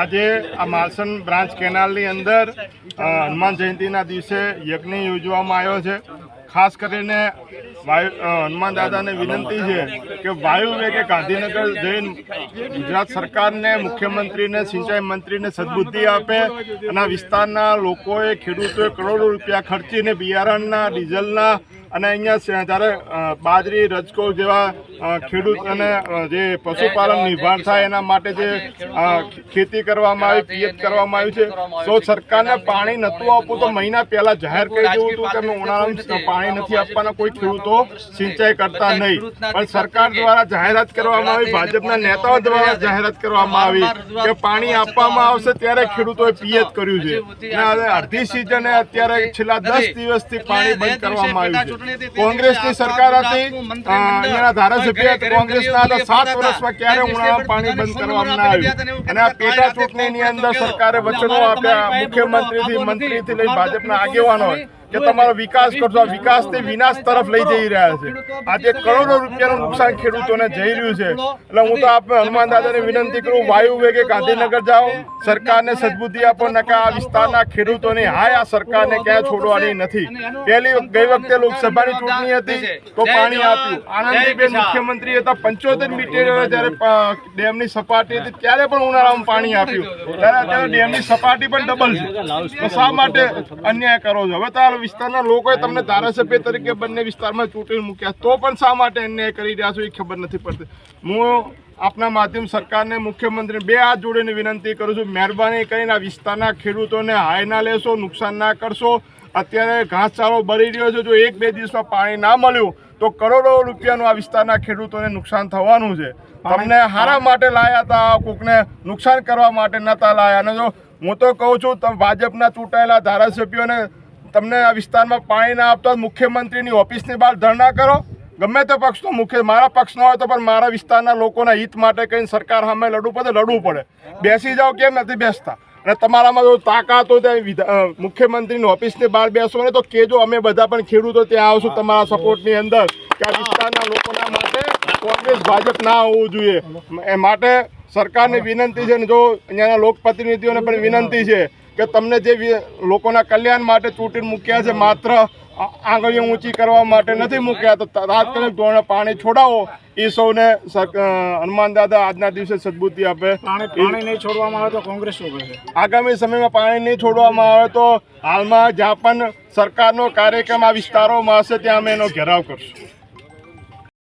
આજે આ માલસન બ્રાન્ચ કેનાલની અંદર હનુમાન જયંતિના દિવસે યજ્ઞ યોજવામાં આવ્યો છે. ખાસ કરીને હનુમાન દાદાને વિનંતી છે કે વાયુ વેગે ગાંધીનગર જઈને ગુજરાત સરકારને, મુખ્યમંત્રીને, સિંચાઈ મંત્રીને સદબુદ્ધિ આપે અને વિસ્તારના લોકોએ, ખેડૂતોએ કરોડો રૂપિયા ખર્ચીને બિયારણના, ડીઝલના અને અહીંયા જ્યારે બાજરી, રજકો જેવા ખેડૂત અને જે પશુપાલન નિર્ભર થાય એના માટે જે ખેતી કરવામાં આવી પિયત કરવામાં આવ્યું છે. તો સરકારને પાણી નહોતું આપવું તો મહિના પહેલા જાહેર કરી દેવું હતું કે અમે ઉનાળામાં પાણી નથી આપવાના કોઈ ખેડૂતો સિંચાઈ કરતા નહીં. પણ સરકાર દ્વારા જાહેરાત કરવામાં આવી ભાજપના નેતાઓ દ્વારા જાહેરાત કરવામાં આવી કે પાણી આપવામાં આવશે ત્યારે ખેડૂતોએ પિયત કર્યું છે. અને અડધી સિઝને અત્યારે છેલ્લા દસ દિવસથી પાણી બંધ કરવામાં આવ્યું છે. કોંગ્રેસની સરકાર હતી એના અહીંયાના ધારાસભ્ય કોંગ્રેસના હતા સાત વર્ષમાં ક્યારે ઉનાળામાં પાણી બંધ કરવામાં ના આવ્યું? અને આ પેટા ચૂંટણીની અંદર સરકારે વચનો આપ્યા મુખ્યમંત્રીથી મંત્રીથી લઈ ભાજપના આગેવાનો કે તમારો વિકાસ કરશો વિકાસથી વિનાશ તરફ લઈ જઈ રહ્યા છે. આજે કરોડો રૂપિયાનું નુકસાન ખેડૂતોને જઈ રહ્યું છે. એટલે હું તો આપને હનુમાન દાદાને વિનંતી કરું વાયુ વેગે ગાંધીનગર જાઓ. સરકારને સદબુદ્ધિ આપો નકા આ વિસ્તારના ખેડૂતોની હાય આ સરકારને ક્યાં છોડવાની નથી. પહેલી ગઈ વખતે લોકસભાની ચૂંટણી હતી તો પાણી આપ્યું. આનંદીબેન મુખ્યમંત્રી હતા પંચોતેર મીટર જ્યારે ડેમની સપાટી હતી ત્યારે પણ ઉનાળામાં પાણી આપ્યું. ત્યારે અત્યારે ડેમની સપાટી પણ ડબલ છે. તો શા માટે અન્યાય કરો છો હવે તો આ વિસ્તારના લોકોએ તમને ધારાસભ્ય તરીકે બંને વિસ્તારમાં ચૂંટણી મૂક્યા. તો પણ શા માટે અન્યાય કરી રહ્યા છો એ ખબર નથી પડતી. હું આપના માધ્યમ સરકારને મુખ્યમંત્રી બે હાથ જોડીને વિનંતી કરું છું મહેરબાની કરીને આ વિસ્તારના ખેડૂતોને હાય ના લેશો નુકસાન ના કરશો. અત્યારે ઘાસચારો બળી રહ્યો છે જો એક બે દિવસમાં પાણી ના મળ્યું તો કરોડો રૂપિયાનું આ વિસ્તારના ખેડૂતોને નુકસાન થવાનું છે. તમને હારા માટે લાયા હતા કોકને નુકસાન કરવા માટે નતા લાયા. અને જો હું તો કહું છું તમે ભાજપના ચૂંટાયેલા ધારાસભ્યોને તમને આ વિસ્તારમાં પાણી ના આપતા મુખ્યમંત્રીની ઓફિસની બહાર ધરણા કરો. ગમે તે પક્ષનો મુખ્ય મારા પક્ષનો હોય તો પણ મારા વિસ્તારના લોકોના હિત માટે કહીને સરકાર સામે લડવું પડે લડવું પડે. બેસી જાઓ, કેમ નથી બેસતા? અને તમારામાં જો તાકાત હોય ત્યાં મુખ્યમંત્રીની ઓફિસની બહાર બેસો ને તો કેજો અમે બધા પણ ખેડૂતો ત્યાં આવશું તમારા સપોર્ટની અંદર કે આ વિસ્તારના લોકોના માટે કોંગ્રેસ, ભાજપ ના હોવું જોઈએ. એ માટે સરકારની વિનંતી છે ને જો અહીંયાના લોકપ્રતિનિધિઓને પણ વિનંતી છે કે તમને જે લોકોના કલ્યાણ માટે ચૂંટણી મૂક્યા છે માત્ર આંગળીઓ ઊંચી કરવા માટે નથી મૂક્યા તો તાત્કાલિક ધોરણે પાણી છોડાવો. એ સૌને સર- હનુમાન દાદા આજના દિવસે સદબુદ્ધિ આપે. પાણી પાણી નહીં છોડવામાં આવે તો કોંગ્રેસ શું કરશે? આગામી સમયમાં પાણી નહીં છોડવામાં આવે તો હાલમાં જ્યાં પણ સરકારનો કાર્યક્રમ આ વિસ્તારોમાં હશે ત્યાં અમે એનો ઘેરાવ કરશું.